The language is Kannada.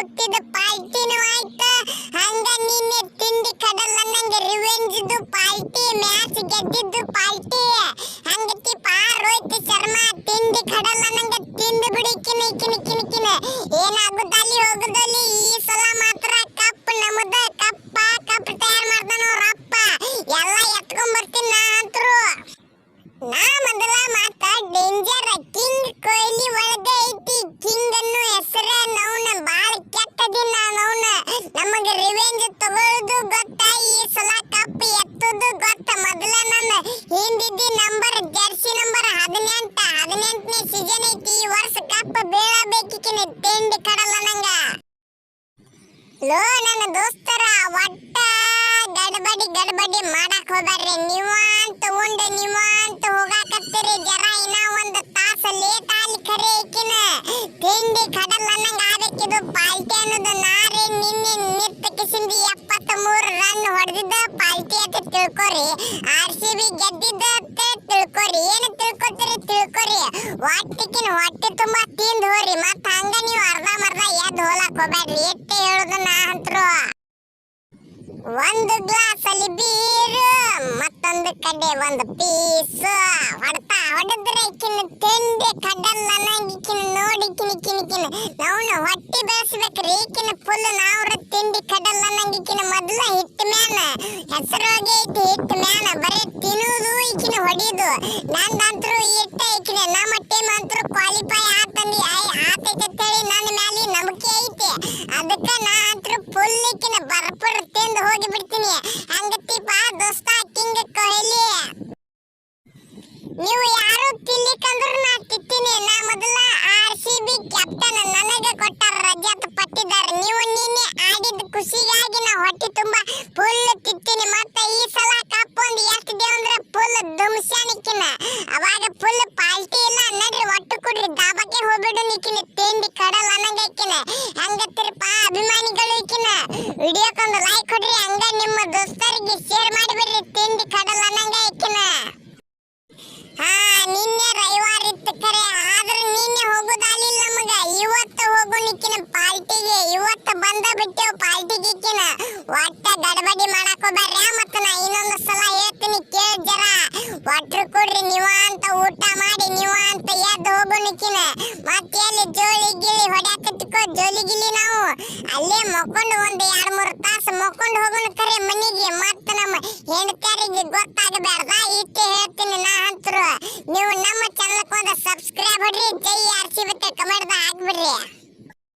குத்திட ಗೊತ್ತ? ಈ ಸಲ ಕಪ್ ಎತ್ತುದು ಗೊತ್ತ? ಮೊದಲ ನನ್ನ ಹಿಂದಿದ್ದಿ ನಂಬರ್, ಜರ್ಸಿ ನಂಬರ್ ಹದಿನೆಂಟ, ಹದಿನೆಂಟನೇ ಸೀಸನ್ ಐತಿ. ಈ ವರ್ಷ ಕಪ್ ಬೀಳಬೇಕಿಕಿನ ತಿಂಡಿ ಕಡಲ ನಂಗ. ಲೋ, ನನ್ನ ದೋಸ್ತರ, ಒಟ್ಟ ಗಡಬಡಿ ಗಡಬಡಿ ಮಾಡಕ್ ಹೋಗ್ಬಾರ್ರಿ ನೀವು ಅಂತ ಬಿ ಗೆದ್ದಿದ್ದ ಅಂತ ತಿಳ್ಕೊರಿ. ಏನು ತಿಳ್ಕೊತೀರಿ ತಿಳ್ಕೊರಿ. ಹೊಟ್ಟಿಕಿನ ಹೊಟ್ಟೆ ತುಂಬ ತಿಂದು ಹೋರಿ ಮತ್ತೆ ಹಂಗ ನೀವು ಅರ್ಧ ಮರ್ಧ ಎದ್ದು ಹೋಲಕ್ ಹೋಗ್ಬೇಡ್ರಿ ಎಟ್ಟೆ ಹೇಳುದು ನಾ ಅಂತರು. ಒಂದು ಗ್ಲಾಸ್ ಅಲ್ಲಿ ಬೀರು, ಮತ್ತೊಂದು ಕಡೆ ಒಂದು ಪೀಸ್. ಹೊಡ್ತಾ ಹೊಡೆದ್ರೆ ಕಿನ್ನ ತಿಂಡಿ ಕಡಲ್ ನನಗಿಕಿನ ನೋಡಿ ಕಿನಿ ಕಿನಿ ಕಿನ. ನಾವು ಹೊಟ್ಟೆ ಬೆಳೆಸ್ಬೇಕ್ರಿ. ಕಿನ ಫುಲ್ ನಾವ್ರ ತಿಂಡಿ ಕಡಲ್ ನನಗಿಕಿನ ಮೊದಲ ಹಿಟ್ ಹೋಗಿ ಐತಿ ಇಟ್ಟ ಮ್ಯಾಲ ಬರೀ ತಿನ್ನುದು ಈಕಿನ ಹೊಡಿದು. ನಂದಂತರೂ ಇಟ್ಟ ಫುಲ್ ನಿಕ್ಕಿನ ಅವಾಗ ಫುಲ್ ಪಾಲ್ಟಿ ಇಲ್ಲ ನಡ್ರಿ ಒಟ್ಟು ಕೊಡ್ರಿ ದಾಬಕ್ಕೆ ಹೋಗ್ಬಿಡು ನಿಕ್ಕಿನ, ತಿಂಡಿ ಕಡಲ್ ಅನ್ನಂಗೈಕಿನ ಹಂಗತ್ತಿರಪ್ಪ ಅಭಿಮಾನಿಗಳು ಇಕ್ಕಿನ. ವಿಡಿಯೋಕ್ಕೊಂದು ಲೈಕ್ ಕೊಡ್ರಿ, ಹಂಗ ನಿಮ್ಮ ದೋಸ್ತರಿಗೆ ಶೇರ್ ಮಾಡಿಬಿಡ್ರಿ, ತಿಂಡಿ ಕಡಲ್ ಅನ್ನಂಗೈಕಿನ ಹಾ, ನಿನ್ನೆ ರವಿವಾರ ಇತ್ತು ಕರೆ, ಆದ್ರೆ ನಿನ್ನೆ ಹೋಗುದಾಲಿಲ್ಲ ನಮಗ. ಇವತ್ತು ಹೋಗು ನಿಕ್ಕಿನ ಪಾಲ್ಟಿಗೆ, ಇವತ್ತು ಬಂದ ಬಿಟ್ಟೆವು ಪಾರ್ಟಿಗೆ ಮಕ್ಕೊಂಡು ಒಂದ್ ಎರಡ್ ಮೂರ್ ತಾಸು ಮಕ್ಕೊಂಡು ಹೋಗೋಣ ಕರೆ ಮನಿಗೆ. ಮತ್ತ ನಮ್ಮ ಹೆಂಡತಿಯರಿಗೆ ಗೊತ್ತಾಗಬಾರ್ದ ಇಷ್ಟ ಹೇಳ್ತೀನಿ ನಾ ಅಂತರು. ನೀವು ನಮ್ಮ ಚಾನಲ್ಗೆ ಒಂದು ಸಬ್ಸ್ಕ್ರೈಬ್ ಮಾಡ್ರಿ, ಜೈ ಆರ್ ಸಿ ಬತ್ತೆ ಕಮೆಂಟ್ದ ಹಾಕ್ಬಿಡ್ರಿ.